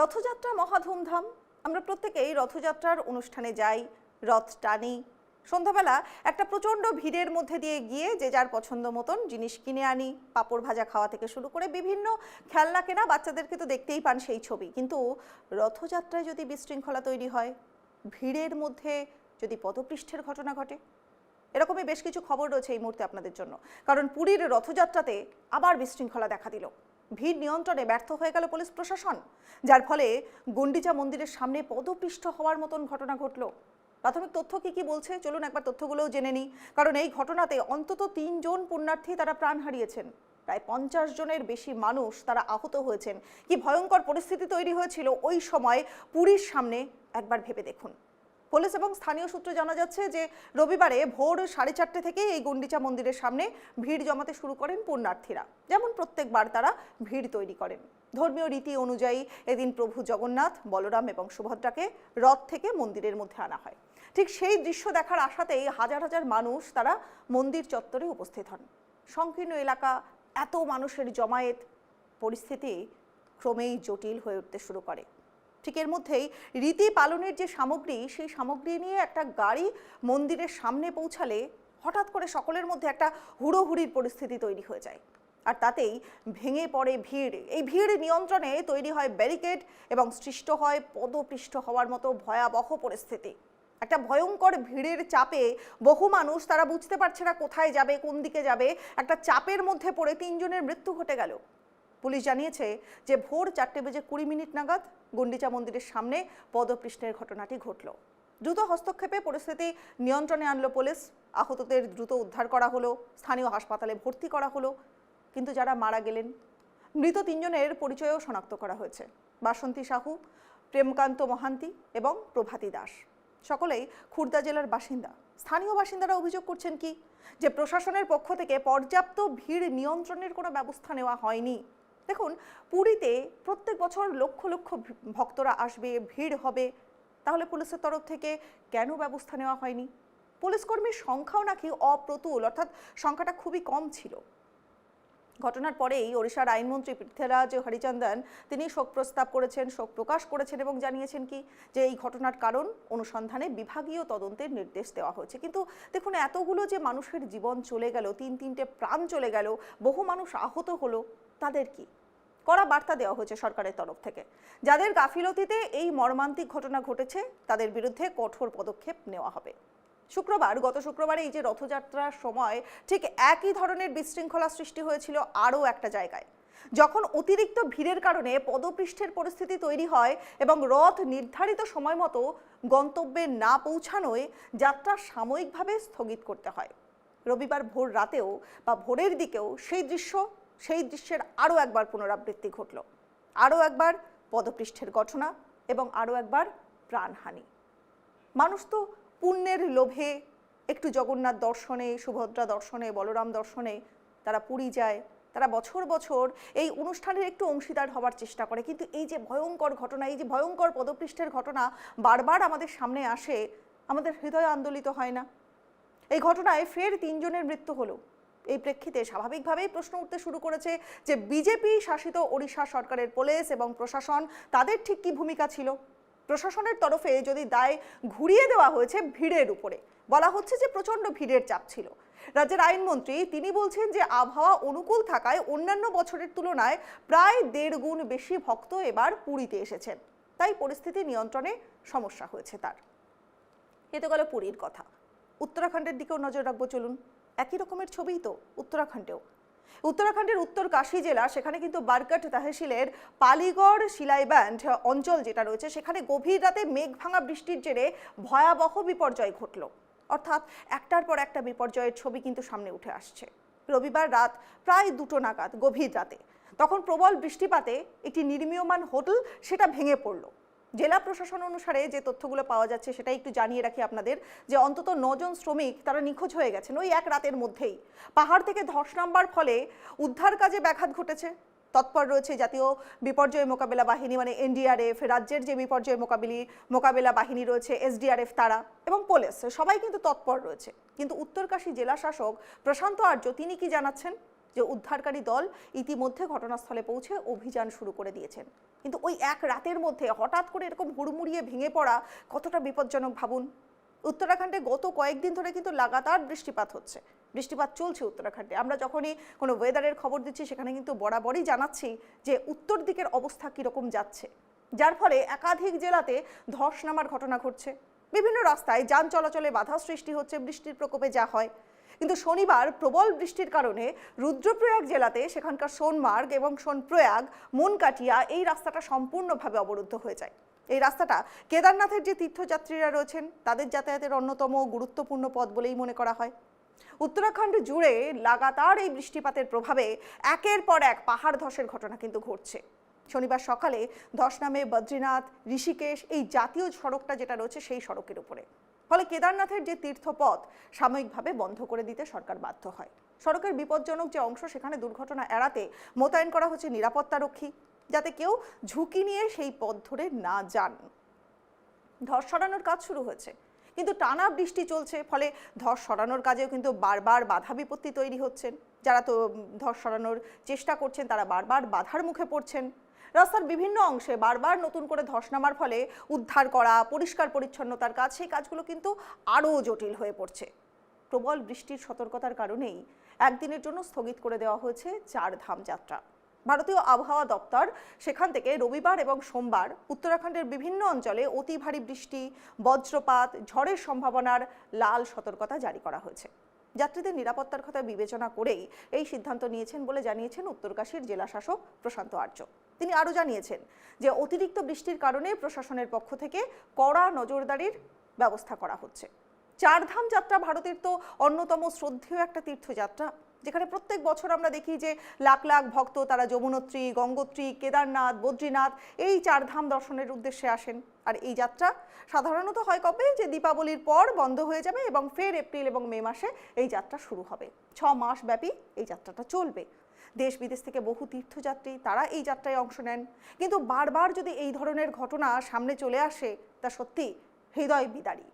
রথযাত্রা মহা ধুমধাম। আমরা প্রত্যেকেই রথযাত্রার অনুষ্ঠানে যাই, রথ টানি। সন্ধ্যাবেলা একটা প্রচণ্ড ভিড়ের মধ্যে দিয়ে গিয়ে যে যার পছন্দ মতন জিনিস কিনে আনি। পাঁপড় ভাজা খাওয়া থেকে শুরু করে বিভিন্ন খেলনা কেনা বাচ্চাদেরকে তো দেখতেই পান সেই ছবি। কিন্তু রথযাত্রায় যদি বিশৃঙ্খলা তৈরি হয়, ভিড়ের মধ্যে যদি পদপৃষ্ঠের ঘটনা ঘটে? এরকমই বেশ কিছু খবর রয়েছে এই মুহূর্তে আপনাদের জন্য। কারণ পুরীর রথযাত্রাতে আবার বিশৃঙ্খলা দেখা দিল। ভিড় নিয়ন্ত্রণে ব্যর্থ হয়ে গেল পুলিশ প্রশাসন, যার ফলে গন্ডিচা মন্দিরের সামনে পদপৃষ্ঠ হওয়ার মতন ঘটনা ঘটল। প্রাথমিক তথ্য কি কি বলছে? চলুন একবার তথ্যগুলোও জেনে নিই। কারণ এই ঘটনাতে অন্তত তিনজন পুণ্যার্থী তারা প্রাণ হারিয়েছেন। প্রায় পঞ্চাশ জনের বেশি মানুষ তারা আহত হয়েছেন। কি ভয়ঙ্কর পরিস্থিতি তৈরি হয়েছিল? ওই সময় পুরীর সামনে একবার ভেবে দেখুন। পুলিশ এবং স্থানীয় সূত্রে জানা যাচ্ছে যে রবিবারে ভোর সাড়ে চারটে থেকে এই গন্ডিচা মন্দিরের সামনে ভিড় জমাতে শুরু করেন পুণ্যার্থীরা। যেমন প্রত্যেকবার তারা ভিড় তৈরি করেন। ধর্মীয় রীতি অনুযায়ী এদিন প্রভু জগন্নাথ, বলরাম এবং সুভদ্রাকে রথ থেকে মন্দিরের মধ্যে আনা হয়। ঠিক সেই দৃশ্য দেখার আশাতেই হাজার হাজার মানুষ তারা মন্দির চত্বরে উপস্থিত হন। সংকীর্ণ এলাকা, এত মানুষের জমায়েত, পরিস্থিতি ক্রমেই জটিল হয়ে উঠতে শুরু করে। ঠিক এর মধ্যেই রীতি পালনের যে সামগ্রী, সেই সামগ্রী নিয়ে একটা গাড়ি মন্দিরের সামনে পৌঁছালে হঠাৎ করে সকলের মধ্যে একটা হুড়োহুড়ির পরিস্থিতি তৈরি হয়ে যায়। আর তাতেই ভেঙে পড়ে ভিড়। এই ভিড় নিয়ন্ত্রণে তৈরি হয় ব্যারিকেড এবং সৃষ্ট হয় পদপৃষ্ঠ হওয়ার মতো ভয়াবহ পরিস্থিতি। একটা ভয়ঙ্কর ভিড়ের চাপে বহু মানুষ তারা বুঝতে পারছে না কোথায় যাবে, কোন দিকে যাবে। একটা চাপের মধ্যে পড়ে তিনজনের মৃত্যু ঘটে গেল। পুলিশ জানিয়েছে যে ভোর চারটে বেজে কুড়ি মিনিট নাগাদ গন্ডিচা মন্দিরের সামনে পদপৃষ্ঠের ঘটনাটি ঘটল। দ্রুত হস্তক্ষেপে পরিস্থিতি নিয়ন্ত্রণে আনলো পুলিশ। আহতদের দ্রুত উদ্ধার করা হলো, স্থানীয় হাসপাতালে ভর্তি করা হলো। কিন্তু যারা মারা গেলেন, মৃত তিনজনের পরিচয়ও শনাক্ত করা হয়েছে। বাসন্তী সাহু, প্রেমকান্ত মহান্তি এবং প্রভাতী দাস। সকলেই খুর্দা জেলার বাসিন্দা। স্থানীয় বাসিন্দারা অভিযোগ করছেন কি? যে প্রশাসনের পক্ষ থেকে পর্যাপ্ত ভিড় নিয়ন্ত্রণের কোনো ব্যবস্থা নেওয়া হয়নি। দেখুন, পুরীতে প্রত্যেক বছর লক্ষ লক্ষ ভক্তরা আসবে, ভিড় হবে। তাহলে পুলিশের তরফ থেকে কেন ব্যবস্থা নেওয়া হয়নি? পুলিশ কর্মীর সংখ্যাও নাকি অপ্রতুল, অর্থাৎ সংখ্যাটা খুবই কম ছিল। ঘটনার পরেই ওড়িশার আইনমন্ত্রী পৃথ্বীরাজ হরিচন্দন তিনি শোক প্রস্তাব করেছেন, শোক প্রকাশ করেছেন এবং জানিয়েছেন কি, যে এই ঘটনার কারণ অনুসন্ধানে বিভাগীয় তদন্তের নির্দেশ দেওয়া হয়েছে। কিন্তু দেখুন, এতগুলো যে মানুষের জীবন চলে গেল, তিন তিনটে প্রাণ চলে গেল, বহু মানুষ আহত হলো, তাদের কি? কড়া বার্তা দেওয়া হয়েছে সরকারের তরফ থেকে। যাদের গাফিলতিতে এই মর্মান্তিক ঘটনা ঘটেছে, তাদের বিরুদ্ধে কঠোর পদক্ষেপ নেওয়া হবে। শুক্রবার, গত শুক্রবারে এই যে রথযাত্রার সময় ঠিক একই ধরনের বিশৃঙ্খলা সৃষ্টি হয়েছিল আরও একটা জায়গায়। যখন অতিরিক্ত ভিড়ের কারণে পদপৃষ্ঠের পরিস্থিতি তৈরি হয় এবং রথ নির্ধারিত সময় মতো গন্তব্যে না পৌঁছানোয় যাত্রা সাময়িকভাবে স্থগিত করতে হয়। রবিবার ভোর রাতেও বা ভোরের দিকেও সেই দৃশ্য সেই দৃশ্যের আরও একবার পুনরাবৃত্তি ঘটল। আরও একবার পদপৃষ্ঠের ঘটনা এবং আরও একবার প্রাণহানি। মানুষ তো পুণ্যের লোভে একটু জগন্নাথ দর্শনে, সুভদ্রা দর্শনে, বলরাম দর্শনে তারা পুরী যায়, তারা বছর বছর এই অনুষ্ঠানের একটু অংশীদার হওয়ার চেষ্টা করে। কিন্তু এই যে ভয়ঙ্কর ঘটনা, এই যে ভয়ঙ্কর পদপৃষ্ঠের ঘটনা বারবার আমাদের সামনে আসে, আমাদের হৃদয় আন্দোলিত হয় না। এই ঘটনায় ফের তিনজনের মৃত্যু হলো। এই প্রেক্ষিতে স্বাভাবিকভাবেই প্রশ্ন উঠতে শুরু করেছে যে বিজেপি, শাসিত ওড়িশা সরকারের পুলিশ এবং প্রশাসন, তাদের ঠিক কী ভূমিকা ছিল? প্রশাসনের তরফে যদি দায় ঘুরিয়ে দেওয়া হয়েছে ভিড়ের উপরে, বলা হচ্ছে যে প্রচণ্ড ভিড়ের চাপ ছিল। রাজ্যের আইনমন্ত্রী তিনি বলছেন যে আবহাওয়া অনুকূল থাকায় অন্যান্য বছরের তুলনায় প্রায় দেড় গুণ বেশি ভক্ত এবার পুরীতে এসেছেন। তাই পরিস্থিতি নিয়ন্ত্রণে সমস্যা হয়েছে তার। এতে গেল পুরীর কথা। উত্তরাখণ্ডের দিকেও নজর রাখব, চলুন। একই রকমের ছবিই তো উত্তরাখণ্ডেও। উত্তরাখণ্ডের উত্তর কাশী জেলা, সেখানে কিন্তু বারকাট তহসিলের পালিগড় শিলাইব্যান্ড অঞ্চল যেটা রয়েছে, সেখানে গভীর রাতে মেঘ ভাঙা বৃষ্টির জেরে ভয়াবহ বিপর্যয় ঘটল। অর্থাৎ একটার পর একটা বিপর্যয়ের ছবি কিন্তু সামনে উঠে আসছে। রবিবার রাত প্রায় দুটো নাগাদ গভীর রাতে। তখন প্রবল বৃষ্টিপাতে একটি নির্মীয়মান হোটেল সেটা ভেঙে পড়ল। জেলা প্রশাসন অনুসারে যে তথ্যগুলো পাওয়া যাচ্ছে সেটা একটু জানিয়ে রাখি আপনাদের, যে অন্তত নজন শ্রমিক তারা নিখোঁজ হয়ে গেছেন ওই এক রাতের মধ্যেই। পাহাড় থেকে ধস নামবার ফলে উদ্ধার কাজে ব্যাঘাত ঘটেছে। তৎপর রয়েছে জাতীয় বিপর্যয় মোকাবেলা বাহিনী মানে এনডিআরএফ, রাজ্যের যে বিপর্যয় মোকাবিলি, মোকাবেলা বাহিনী রয়েছে, এসডিআরএফ তারা এবং পুলিশ, সবাই কিন্তু তৎপর রয়েছে। কিন্তু উত্তরকাশী জেলা শাসক প্রশান্ত আর্য, তিনি কি জানাচ্ছেন? যে উদ্ধারকারী দল ইতিমধ্যে ঘটনাস্থলে পৌঁছে অভিযান শুরু করে দিয়েছেন কিন্তু ওই এক রাতের মধ্যে হঠাৎ করে এরকম হুড়মুড়িয়ে ভেঙে পড়া কতটা বিপজ্জনক ভাবুন? উত্তরাখণ্ডে গত কয়েকদিন ধরে কিন্তু লাগাতার বৃষ্টিপাত হচ্ছে। বৃষ্টিপাত চলছে উত্তরাখণ্ডে। আমরা যখনই কোনো ওয়েদারের খবর দিচ্ছি, সেখানে কিন্তু বরাবরই জানাচ্ছি যে উত্তর দিকের অবস্থা কীরকম যাচ্ছে। যার ফলে একাধিক জেলাতে ধস নামার ঘটনা ঘটছে। বিভিন্ন রাস্তায় যান চলাচলে বাধা সৃষ্টি হচ্ছে, বৃষ্টির প্রকোপে যা হয়। কিন্তু শনিবার প্রবল বৃষ্টির কারণে রুদ্রপ্রয়াগ জেলাতে সেখানকার সোনমার্গ এবং সোনপ্রয়াগ, মনকাটিয়া এই রাস্তাটা সম্পূর্ণভাবে অবরুদ্ধ হয়ে যায়। এই রাস্তাটা কেদারনাথের যে তীর্থযাত্রীরা রয়েছেন, তাদের যাতায়াতের অন্যতম গুরুত্বপূর্ণ পথ বলেই মনে করা হয়। উত্তরাখণ্ড জুড়ে লাগাতার এই বৃষ্টিপাতের প্রভাবে একের পর এক পাহাড় ধসের ঘটনা কিন্তু ঘটছে। শনিবার সকালে ধস নামে বদ্রীনাথ, ঋষিকেশ এই জাতীয় সড়কটা যেটা রয়েছে সেই সড়কের উপরে। ফলে কেদারনাথের যে তীর্থপথ, সাময়িকভাবে বন্ধ করে দিতে সরকার বাধ্য হয়। সড়কের বিপজ্জনক যে অংশ, সেখানে দুর্ঘটনা এড়াতে মোতায়েন করা হচ্ছে নিরাপত্তারক্ষী, যাতে কেউ ঝুঁকি নিয়ে সেই পথ ধরে না যান। ধস সরানোর কাজ শুরু হয়েছে, কিন্তু টানা বৃষ্টি চলছে, ফলে ধস সরানোর কাজেও কিন্তু বারবার বাধা বিপত্তি তৈরি হচ্ছেন যারা তো ধস সরানোর চেষ্টা করছেন, তারা বারবার বাধার মুখে পড়ছেন। রাস্তার বিভিন্ন অংশে বারবার নতুন করে ধস নামার ফলে উদ্ধার করা, পরিষ্কার পরিচ্ছন্নতার কাজ, সেই কাজগুলো কিন্তু আরও জটিল হয়ে পড়ছে। প্রবল বৃষ্টির সতর্কতার কারণেই একদিনের জন্য স্থগিত করে দেওয়া হয়েছে চার ধাম যাত্রা। ভারতীয় আবহাওয়া দপ্তর সেখান থেকে রবিবার এবং সোমবার উত্তরাখণ্ডের বিভিন্ন অঞ্চলে অতি ভারী বৃষ্টি, বজ্রপাত, ঝড়ের সম্ভাবনার লাল সতর্কতা জারি করা হয়েছে। যাত্রীদের নিরাপত্তার কথা বিবেচনা করেই এই সিদ্ধান্ত নিয়েছেন বলে জানিয়েছেন উত্তরকাশীর জেলা শাসক প্রশান্ত আর্য। তিনি আরও জানিয়েছেন যে, অতিরিক্ত বৃষ্টির কারণে প্রশাসনের পক্ষ থেকে কড়া নজরদারির ব্যবস্থা করা হচ্ছে। চারধাম যাত্রা ভারতের তো অন্যতম শ্রদ্ধেয় একটা তীর্থযাত্রা। যেখানে প্রত্যেক বছর আমরা দেখি যে লাখ লাখ ভক্ত তারা যমুনোত্রী, গঙ্গোত্রী, কেদারনাথ, বদ্রীনাথ এই চারধাম দর্শনের উদ্দেশ্যে আসেন। আর এই যাত্রা সাধারণত হয় কবে? যে দীপাবলির পর বন্ধ হয়ে যাবে এবং ফের এপ্রিল এবং মে মাসে এই যাত্রা শুরু হবে। ছ মাস ব্যাপী এই যাত্রাটা চলবে। দেশ বিদেশ থেকে বহু তীর্থযাত্রী তারা এই যাত্রায় অংশ নেন। কিন্তু বারবার যদি এই ধরনের ঘটনা সামনে চলে আসে, তা সত্যি হৃদয় বিদারী।